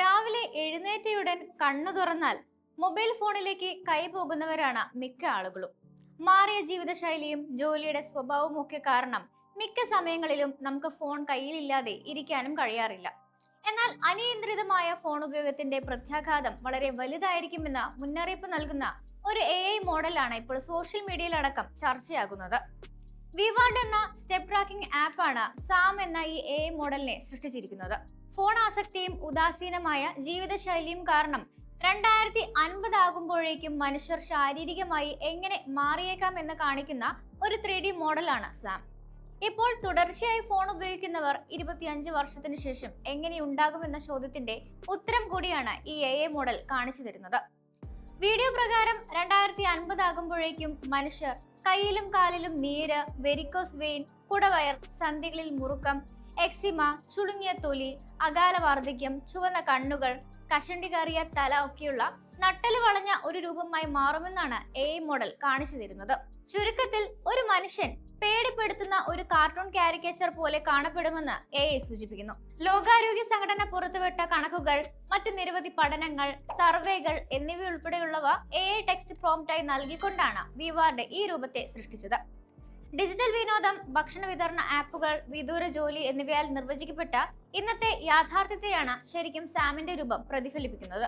രാവിലെ എഴുന്നേറ്റയുടൻ കണ്ണു തുറന്നാൽ മൊബൈൽ ഫോണിലേക്ക് കൈ പോകുന്നവരാണ് മിക്ക ആളുകളും. മാറിയ ജീവിതശൈലിയും ജോലിയുടെ സ്വഭാവവും ഒക്കെ കാരണം മിക്ക സമയങ്ങളിലും നമുക്ക് ഫോൺ കയ്യിലില്ലാതെ ഇരിക്കാനും കഴിയാറില്ല. എന്നാൽ അനിയന്ത്രിതമായ ഫോൺ ഉപയോഗത്തിന്റെ പ്രത്യാഘാതം വളരെ വലുതായിരിക്കുമെന്ന് മുന്നറിയിപ്പ് നൽകുന്ന ഒരു എ ഐ മോഡലാണ് ഇപ്പോൾ സോഷ്യൽ മീഡിയയിലടക്കം ചർച്ചയാകുന്നത്. വിവാഡ് എന്ന സ്റ്റെപ്പ് ട്രാക്കിംഗ് ആപ്പാണ് സാം എന്ന ഈ എ ഐ മോഡലിനെ സൃഷ്ടിച്ചിരിക്കുന്നത്. ഫോൺ ആസക്തിയും ഉദാസീനമായ ജീവിതശൈലിയും കാരണം രണ്ടായിരത്തി അൻപത് ആകുമ്പോഴേക്കും മനുഷ്യർ ശാരീരികമായി എങ്ങനെ മാറിയേക്കാം എന്ന് കാണിക്കുന്ന ഒരു ത്രീ ഡി മോഡലാണ് സാം. ഇപ്പോൾ തുടർച്ചയായി ഫോൺ ഉപയോഗിക്കുന്നവർ ഇരുപത്തിയഞ്ച് വർഷത്തിന് ശേഷം എങ്ങനെയുണ്ടാകുമെന്ന ചോദ്യത്തിന്റെ ഉത്തരം കൂടിയാണ് ഈ എ എ മോഡൽ കാണിച്ചു തരുന്നത്. വീഡിയോ പ്രകാരം രണ്ടായിരത്തി അൻപത് ആകുമ്പോഴേക്കും മനുഷ്യർ കയ്യിലും കാലിലും നീര് വെരിക്കോസ് വെയിൻ കുടവയർ സന്ധികളിൽ മുറുക്കം എക്സിമ ചുളുങ്ങിയ തൊലി അകാല വാർദ്ധക്യം ചുവന്ന കണ്ണുകൾ കഷണ്ടി കയറിയ തല ഒക്കെയുള്ള നട്ടൽ വളഞ്ഞ ഒരു രൂപമായി മാറുമെന്നാണ് എ മോഡൽ കാണിച്ചു തരുന്നത്. ചുരുക്കത്തിൽ ഒരു മനുഷ്യൻ പേടിപ്പെടുത്തുന്ന ഒരു കാർട്ടൂൺ കാരിക്കേച്ചർ പോലെ കാണപ്പെടുമെന്ന് എ ഐ സൂചിപ്പിക്കുന്നു. ലോകാരോഗ്യ സംഘടന പുറത്തുവിട്ട കണക്കുകൾ മറ്റ് നിരവധി പഠനങ്ങൾ സർവേകൾ എന്നിവയുൾപ്പെടെയുള്ളവ എ ഐ ടെക്സ്റ്റ് പ്രോംപ്റ്റായി നൽകിക്കൊണ്ടാണ് വിവാർഡ് ഈ രൂപത്തെ സൃഷ്ടിച്ചത്. ഡിജിറ്റൽ വിനോദം ഭക്ഷണ വിതരണ ആപ്പുകൾ വിദൂര ജോലി എന്നിവയാൽ നിർവചിക്കപ്പെട്ട ഇന്നത്തെ യാഥാർത്ഥ്യത്തെയാണ് ശരിക്കും സാമിന്റെ രൂപം പ്രതിഫലിപ്പിക്കുന്നത്.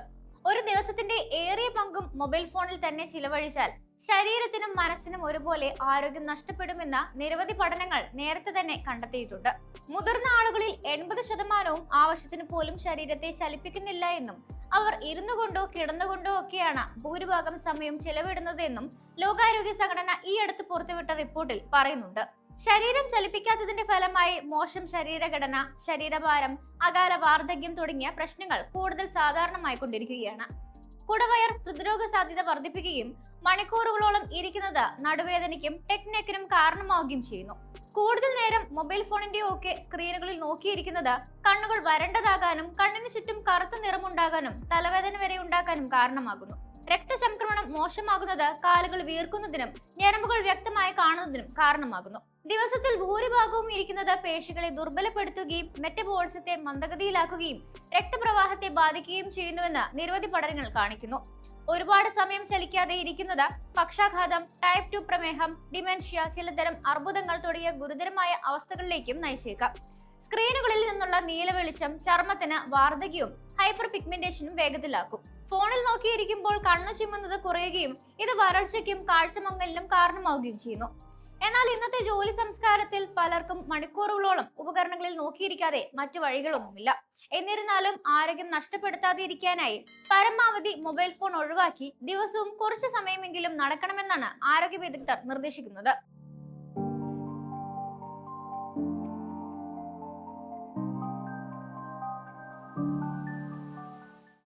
ഒരു ദിവസത്തിന്റെ ഏറിയ പങ്കും മൊബൈൽ ഫോണിൽ തന്നെ ചിലവഴിച്ചാൽ ശരീരത്തിനും മനസ്സിനും ഒരുപോലെ ആരോഗ്യം നഷ്ടപ്പെടുമെന്ന നിരവധി പഠനങ്ങൾ നേരത്തെ തന്നെ കണ്ടെത്തിയിട്ടുണ്ട്. മുതിർന്ന ആളുകളിൽ എൺപത് ശതമാനവും ആവശ്യത്തിന് പോലും ശരീരത്തെ ചലിപ്പിക്കുന്നില്ല എന്നും അവർ ഇരുന്നു കൊണ്ടോ കിടന്നുകൊണ്ടോ ഒക്കെയാണ് ഭൂരിഭാഗം സമയം ചെലവിടുന്നതെന്നും ലോകാരോഗ്യ സംഘടന ഈ അടുത്ത് പുറത്തുവിട്ട റിപ്പോർട്ടിൽ പറയുന്നുണ്ട്. ശരീരം ചലിപ്പിക്കാത്തതിന്റെ ഫലമായി മോശം ശരീരഘടന ശരീരഭാരം അകാല വാർദ്ധക്യം തുടങ്ങിയ പ്രശ്നങ്ങൾ കൂടുതൽ സാധാരണമായി കൊണ്ടിരിക്കുകയാണ്. കുടവയർ ഹൃദ്രോഗ സാധ്യത വർദ്ധിപ്പിക്കുകയും മണിക്കൂറുകളോളം ഇരിക്കുന്നത് നടുവേദനയ്ക്കും ടെക്നെക്കിനും കാരണമാവുകയും ചെയ്യുന്നു. കൂടുതൽ നേരം മൊബൈൽ ഫോണിന്റെയോ ഒക്കെ സ്ക്രീനുകളിൽ നോക്കിയിരിക്കുന്നത് കണ്ണുകൾ വരണ്ടതാകാനും കണ്ണിന് ചുറ്റും കറുത്ത നിറമുണ്ടാകാനും തലവേദന വരെ ഉണ്ടാക്കാനും കാരണമാകുന്നു. രക്തചംക്രമണം മോശമാകുന്നത് കാലുകൾ വീർക്കുന്നതിനും ഞരമ്പുകൾ വ്യക്തമായി കാണുന്നതിനും കാരണമാകുന്നു. ദിവസത്തിൽ ഭൂരിഭാഗവും ഇരിക്കുന്നത് പേശികളെ ദുർബലപ്പെടുത്തുകയും മെറ്റബോളിസത്തെ മന്ദഗതിയിലാക്കുകയും രക്തപ്രവാഹത്തെ ബാധിക്കുകയും ചെയ്യുന്നുവെന്ന് നിരവധി പഠനങ്ങൾ കാണിക്കുന്നു. ഒരുപാട് സമയം ചലിക്കാതെ ഇരിക്കുന്നത് പക്ഷാഘാതം ടൈപ്പ് ടു പ്രമേഹം ഡിമെൻഷ്യ ചിലതരം അർബുദങ്ങൾ തുടങ്ങിയ ഗുരുതരമായ അവസ്ഥകളിലേക്കും നയിച്ചേക്കാം. സ്ക്രീനുകളിൽ നിന്നുള്ള നീല വെളിച്ചം ചർമ്മത്തിന് വാർദ്ധക്യവും ഹൈപ്പർ പിഗ്മെന്റേഷനും വേഗത്തിലാക്കും. ഫോണിൽ നോക്കിയിരിക്കുമ്പോൾ കണ്ണു ചിമ്മുന്നത് കുറയുകയും ഇത് വരൾച്ചയ്ക്കും കാഴ്ചമങ്ങലിനും കാരണമാവുകയും ചെയ്യുന്നു. എന്നാൽ ഇന്നത്തെ ജോലി സംസ്കാരത്തിൽ പലർക്കും മണിക്കൂറുകളോളം ഉപകരണങ്ങളിൽ നോക്കിയിരിക്കാതെ മറ്റു വഴികളൊന്നുമില്ല. എന്നിരുന്നാലും ആരോഗ്യം നഷ്ടപ്പെടുത്താതെ ഇരിക്കാനായി പരമാവധി മൊബൈൽ ഫോൺ ഒഴിവാക്കി ദിവസവും കുറച്ചു സമയമെങ്കിലും നടക്കണമെന്നാണ് ആരോഗ്യ വിദഗ്ധർ നിർദ്ദേശിക്കുന്നത്.